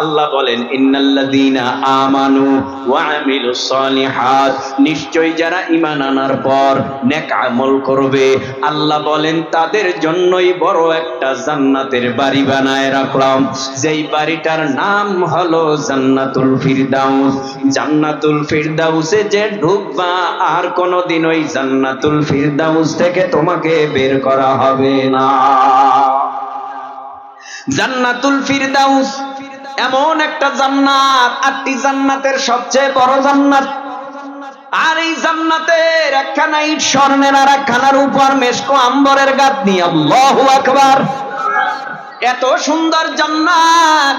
আল্লাহ বলেন, ইন্নাল্লাযীনা আমানু ওয়া আমিলুস নিশ্চয় যারা ঈমান আনার পর নেক আমল করবে, আল্লাহ বলেন, তাদের জন্যই বড় একটা জান্নাতের বাড়ি বানায় রাখলাম। যেই বাড়িটার নাম হলো জান্নাতুল ফিরদাউস। জান্নাতুল ফিরদাউসে যে ঢুকবা, আর কোনোদিন ওই জান্নাতুল ফিরদাউস থেকে তোমাকে বের করা হবে না। জান্নাতুল ফিরদাউস। এমন একটা জান্নাত, আটটি জান্নাতের সবচেয়ে বড় জান্নাত। আর এই জান্নাতের একখানা ইট স্বর্ণের আর একখানার উপর মেশকো আম্বরের গাত নিয়ে আল্লাহু আকবার। এত সুন্দর জান্নাত।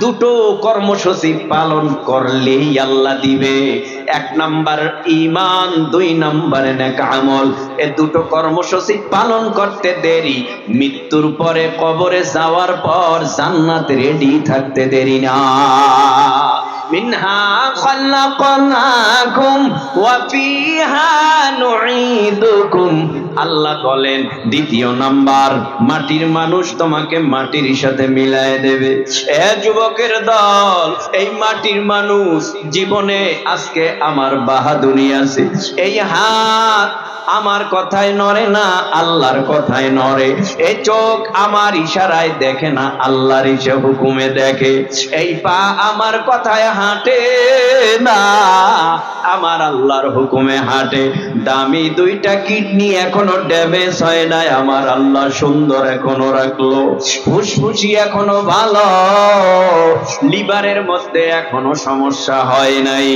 দুটো কর্মসূচি পালন করলেই আল্লাহ দিবে। এক নাম্বার ইমান দুই নাম্বার নেক আমল। এ দুটো কর্মসূচি পালন করতে দেরি। মৃত্যুর পরে কবরে যাওয়ার পর জান্নাত রেডি থাকতে দেরি না। খালাকনাকুম ওয়া ফিহা নুঈদুকুম। আল্লাহ বলেন, দ্বিতীয় নাম্বার, মাটির মানুষ তোমাকে মাটির সাথে মিলায় দেবে। এ যুবকের দল, এই মাটির মানুষ, জীবনে আজকে আমার বাহাদুরি আছে। এই হাত আমার কথায় নড়ে না, আল্লাহর কথায় নড়ে। এই চোখ আমার ইশারায় দেখে না, আল্লাহর ইসে হুকুমে দেখে। এই পা আমার কথায় হাঁটে না, আমার আল্লাহর হুকুমে হাঁটে। দামি দুইটা কিডনি এখনও ড্যামেজ হয় নাই, আমার আল্লাহ সুন্দর এখনও রাখল। ফুসফুসি এখনও ভালো, লিভারের মধ্যে এখনও সমস্যা হয় নাই।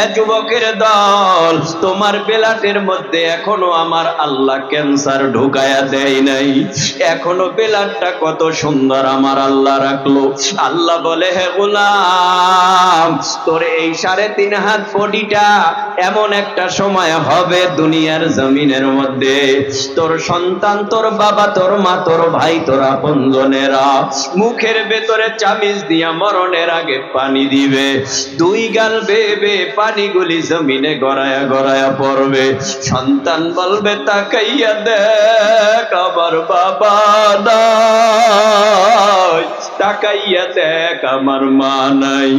এ যুবকের দল, তোমার বেলাটের মধ্যে এখনও আমার আল্লাহ ক্যান্সার ঢুকায়া দেয় নাই। এখনও বেলাটটা কত সুন্দর আমার আল্লাহ রাখল। আল্লাহ বলে, হে গোলাম তোর এই সাড়ে তিন হাত বডিটা এমন একটা সময় হবে দুনিয়ার জমিনের মধ্যে। তোর সন্তান, তোর বাবা, তোর মা, তোর ভাই, তোর আপনজনেরা মুখের ভেতরে চামিচ দিয়া মরণের আগে পানি দিবে। দুই গাল বেবে পানিগুলি জমিনে গড়ায়া গড়ায়া পড়বে। সন্তান বলবে, তাকাইয়া দেখ আমার বাবা নাই। তাকাইয়া দেখ আমার মা নাই।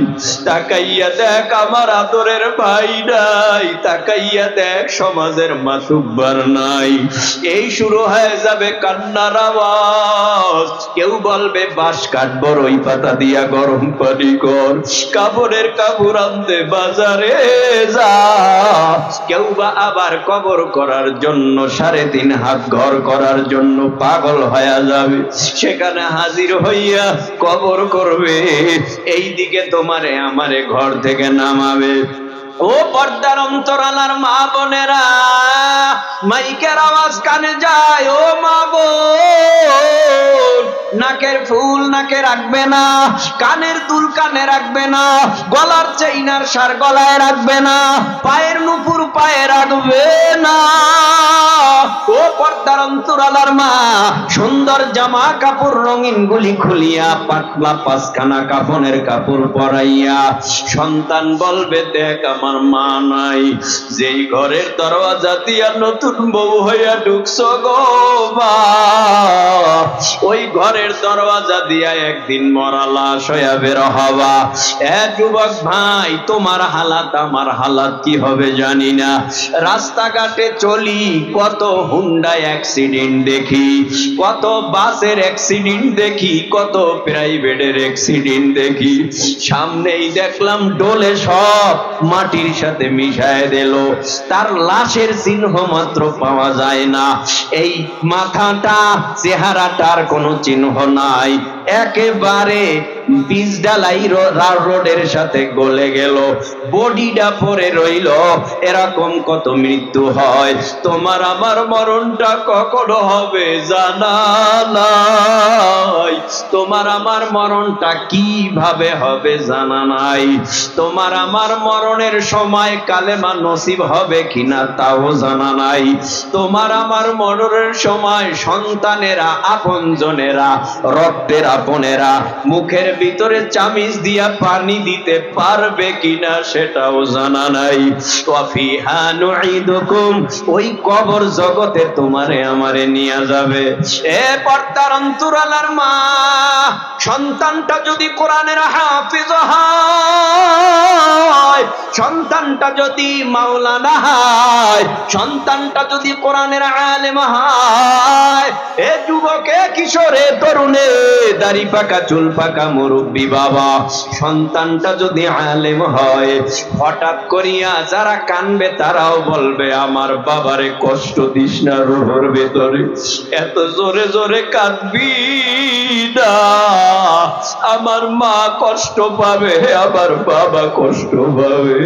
তাকাইয়া দেখ আমার আদরের ভাই নাই, তাকাইয়া দেখ সমাজের মাসুব্বার নাই। এই শুরু হয়ে যাবে কান্নার আওয়াজ। কেউ বলবে, বাঁশ কাটবো ওই পাতা দিয়া গরম পানি কর। কাপড়ের কাপড় আনতে বাজারে যা। কেউ বা আবার কবর করার জন্য, সাড়ে তিন হাত ঘর করার জন্য পাগল হয়ে যাবে। সেখানে হাজির হইয়া কবর করবে। এই দিকে তোমারে আমারে ঘর থেকে নামাবে। ও পর্দার অন্তরালার মা বোনেরা, মাইকের আওয়াজ কানে যায়, ও মা বোন। নাকের ফুল নাকে রাখবে না, কানের দুল কানে রাখবে না, গলার চেইনার সার গলায় রাখবে না, পায়ের নুপুর পায়ে রাখবে না। ও পর্দার অন্তরালার মা, সুন্দর জামা কাপড় রঙিন গুলি খুলিয়া পাতলা পাঁচখানা কাফনের কাপড় পরাইয়া, সন্তান বলবে, দেখ, আমার মা নাই। যেই ঘরের দরওয়াজা দিয়া নতুন বউ হইয়া ঢুকছো গো ওই ঘরের দরওয়াজা দিয়া একদিন মরা লাশ হইয়া বের হবা এ যুবক ভাই, তোমার হালাত আমার হালাত কি হবে জানি না। রাস্তাঘাটে চলি, কত হুন্ডা অ্যাক্সিডেন্ট দেখি, কত বাসের অ্যাক্সিডেন্ট দেখি, কত প্রাইভেটের অ্যাক্সিডেন্ট দেখি। সামনেই দেখলাম ডোলে সব মাটির সাথে মিশায় দিল। তার লাশের চিহ্ন মাত্র পাওয়া যায় না। এই মাথাটা চেহারাটার কোনো চিহ্ন নাই। একেবারে বীজ ডালাই রোডের সাথে গলে গেল। বডিটা পরে রইল। এরকম কত মৃত্যু হয়? তোমার আমার মরণটা কখনো হবে জানা নাই। তোমার আমার মরণটা কীভাবে হবে জানা নাই? তোমার আমার মরণের সময় কালেমা নসিব হবে কিনা তাও জানা নাই। তোমার আমার মরণের সময় সন্তানেরা, আপনজনেরা, রক্তের আপনেরা মুখের ভিতরে চামিচ দিয়া পানি দিতে পারবে কিনা সেটাও জানা নাই। ওই কবর জগতে তোমারে আমারে নিয়ে যাবে। এ পর্দার অন্তরালার মা, সন্তানটা যদি কোরআনের হাফিজ হয়, সন্তানটা যদি মাওলানা হয়, সন্তানটা যদি কোরআনের আলেম হয়, এ যুবকে কিশোরে তরুণে? দাড়ি পাকা, চুল পাকা, মুরব্বী বাবা। সন্তানটা যদি আলেম হয়, হঠাৎ করিয়া যারা কানবে তারাও বলবে, আমার বাবারে কষ্ট দিস না রোহর ভেতরে। এত জোরে জোরে কাঁদবি না। আমার মা কষ্ট পাবে, আমার বাবা কষ্ট পাবে।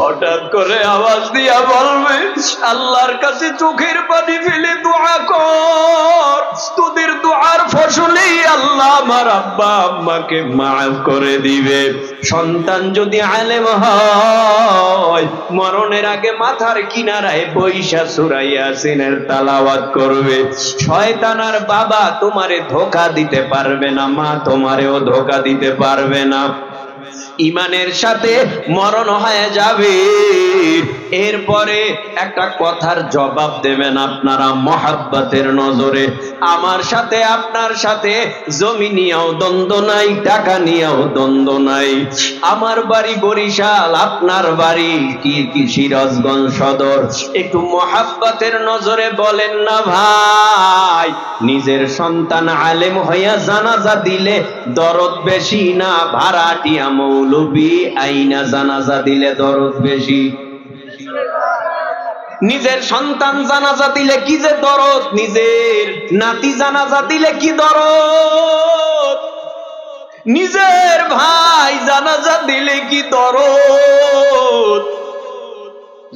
হঠাৎ করে আওয়াজ দিয়া বলবে, আল্লাহর কাছে চোখের পানি ফেলে দোয়া কর। তোদের দোয়ার ফসলেই আল্লাহ আমার আব্বা আম্মাকে মাফ করে দিবে। সন্তান যদি আলেম হয়, মরণের আগে মাথার কিনারায় বৈশা সুরাইয়া সিনের তালাওয়াত করবে। শয়তানার বাবা তোমারে ধোকা দিতে পারবে না, মা তোমারেও ধোকা দিতে পারবে না। ইমানের সাথে মরণ হয়ে যাবে। এরপরে একটা কথার জবাব দেবেন আপনারা মহাব্বতের নজরে। আমার সাথে, আপনার সাথে জমি নিয়েও দ্বন্দ্ব নাই, টাকা নিয়েও দ্বন্দ্ব নাই। আমার বাড়ি বরিশাল, আপনার বাড়ি কি কি সিরাজগঞ্জ সদর? একটু মহাব্বতের নজরে বলেন না ভাই। নিজের সন্তান আলেম হইয়া জানাজা দিলে দরদ বেশি না, ভাড়াটিয়া মৌলবী আইনা জানাজা দিলে দরদ বেশি। নিজের সন্তান জানাজা দিলে কি যে দরদ? নিজের নাতি জানাজা দিলে কি দরদ? নিজের ভাই জানাজা দিলে কি দরদ?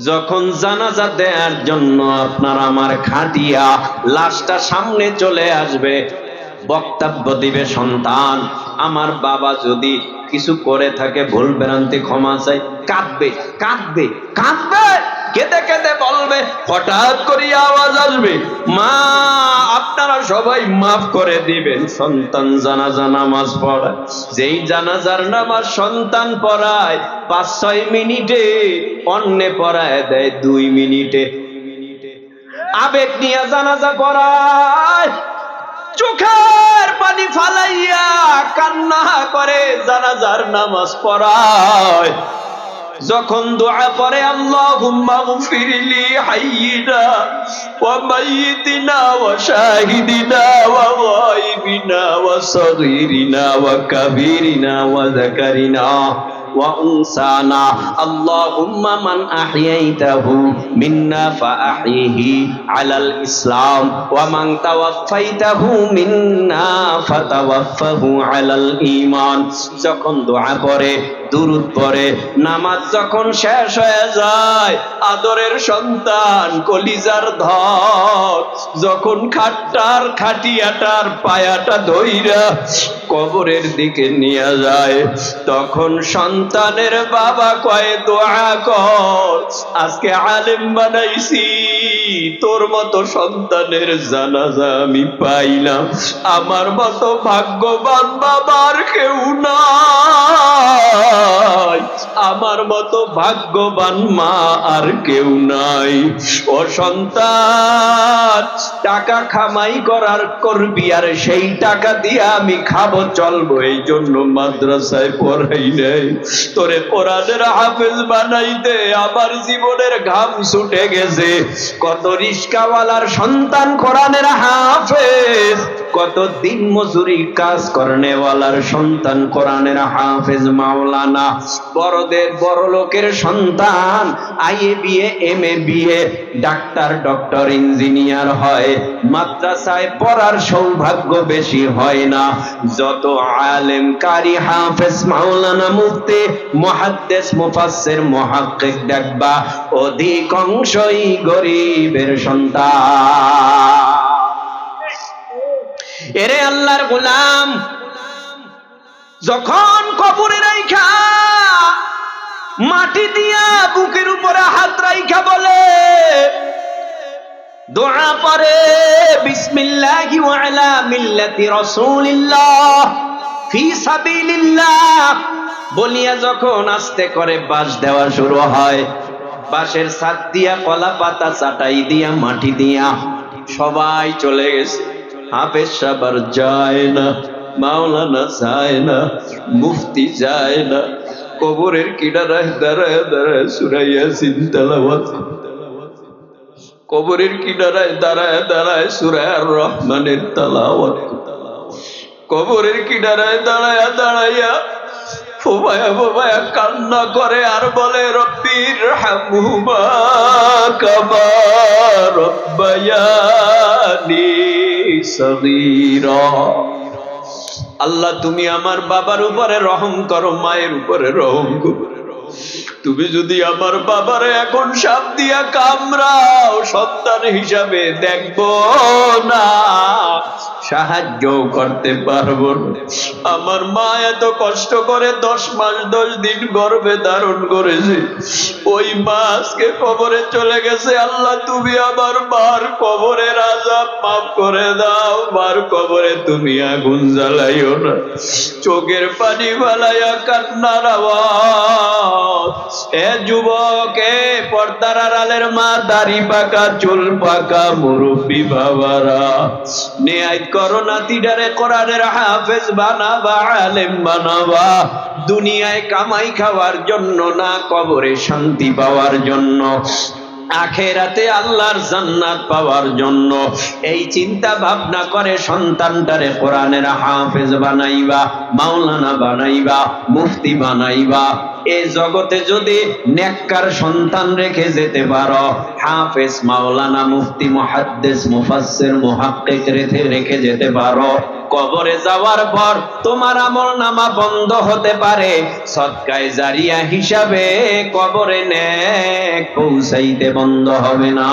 যখন জানাজা দেওয়ার জন্য আপনার আমার খাটিয়া লাশটা সামনে চলে আসবে, বক্তব্য দিবে সন্তান। আমার বাবা যদি কিছু করে থাকে, ভুল ভ্রান্তি ক্ষমা চাই কাঁদবে কাঁদবে কাঁদবে। কেঁদে কেঁদে বলবে, হঠাৎ করে আওয়াজ আসবে, মা, আপনারা সবাই মাফ করে দিবেন। সন্তান জানাজা নামাজ পড়ায়। যেই জানাজার নামাজ সন্তান পড়ায়, পাঁচ, ছয় মিনিটে অন্যে পড়ায় দেয়, দুই মিনিটে। আবেগ নিয়ে জানাজা পড়ায়। চোখের পানি ফালাইয়া কান্না করে জানাজার নামাজ পড়ায়। যখন দোয়া পরে আল্লাহুম্মা গফিরলি হাইয়িনা ওয়া وأنسانا اللهم من أحييته منا فأحيه على الإسلام ومن توفيته منا فتوفه على الإيمان যখন দোয়া পড়ে দুরুদ পড়ে নামাজ যখন শেষ হয়ে যায় আদরের সন্তান কলিজার ধর যখন খাটটার খাটিয়াটার পায়াটা ধইরা কবরের দিকে নিয়ে যায়। তখন সন্তানের বাবা কয়, দোয়া কর, আজকে আলেম বানাইছি। তোর মতো সন্তানের জানাজা আমি পাইলাম আমার মতো ভাগ্যবান বাবার কেউ নাই। আমার মতো ভাগ্যবান মা আর কেউ নাই। ও সন্তান, টাকা খামাই করার করবি, আর সেই টাকা দিয়ে আমি খাব চলবো এই জন্য মাদ্রাসায় পড়াই নেই। তোরে কোরআনের হাফেজ বানাইতে আমার জীবনের ঘাম ছুটে গেছে। কত রিস্কাওয়ালার সন্তান কোরআনের হাফেজ কত দিন মজুরি কাজ করনেওয়ালার সন্তান কোরআনের হাফেজ মাওলানা। বড়দের বড় লোকের সন্তান, I A, B A M A B A, doctor, doctor, engineer হয়। মাদ্রাসায় পড়ার সৌভাগ্য বেশি হয় না। যত আলেম কারি হাফেজ মাওলানা মুফতি, মুহাদ্দিস, মুফাসসির, মুহাক্কিক দেখবা, অধিকাংশই গরিবের সন্তান। এরে আল্লাহর গোলাম, যখন কবরে রাইখা, মাটি দিয়া বুকের উপরে হাত রাইখা বলে, দোয়া পরে, বিসমিল্লাহি ওয়া আলা মিল্লাতি রাসূলিল্লাহ, ফি সাবিলিল্লাহ, বলিয়া যখন আস্তে করে বাঁশ দেওয়া শুরু হয়, বাঁশের ছাদ দিয়া কলা পাতা চাটাই দিয়া, মাটি দিয়া সবাই চলে গেছে। হাফেজ সাবার যায় না, মাওলানা যায় না, মুফতি যায় না। কবরের কিনারায় দাঁড়ায় দাঁড়ায় সুরাইয়া চিন্তালাবাদ কবরের কিনারায় দাঁড়ায় দাঁড়ায় সুরায়ার রহমানের তালাওয়াত। কবরের কিনারায় দাঁড়ায়া দাঁড়াইয়া ফোবায়া ফোবায়া কান্না করে আর বলে রব্বির হামহুমা কামা রব্বায়ানি আল্লাহ, তুমি আমার বাবার উপরে রহম করো, মায়ের উপরে রহম করো। তুমি যদি আমার বাবারে এখন সাপ দিয়া কামড়াও সন্তান হিসাবে দেখব না। সাহায্য করতে পারব আমার মা এত কষ্ট করে দশ মাস দশ দিন গর্ভে ধারণ করেছে। ওই মা কবরে চলে গেছে। আল্লাহ, তুমি আমার মার কবরের আজাব মাফ করে দাও। মার কবরে তুমি আগুন জ্বালাইও না। চোখের পানি বালাইয়া কান্নার এ যুবক, এ পর্দার আড়ালের মা, দাড়ি পাকা, চুল পাকা, মুরব্বী বাবারা। নেয়াত করো নাতিডারে কোরআনের হাফেজ বানাবা, আলেম বানাবা। দুনিয়ায় কামাই খাওয়ার জন্য না, কবরে শান্তি পাওয়ার জন্য, আখেরাতে আল্লাহর জান্নাত পাওয়ার জন্য। এই চিন্তা ভাবনা করে সন্তানটারে কোরআনের হাফেজ বানাইবা, মাওলানা বানাইবা, মুফতি বানাইবা। এ জগতে যদি নেককার সন্তান রেখে যেতে পারো, হাফেজ মাওলানা মুফতি, মুহাদ্দিস, মুফাসসির, মুহাক্কিক রেখে যেতে পারো। কবরে যাওয়ার পর তোমার আমল নামা বন্ধ হতে পারে। সৎকায় জারিয়া হিসাবে কবরে নেক পৌঁছাইতে বন্ধ হবে না।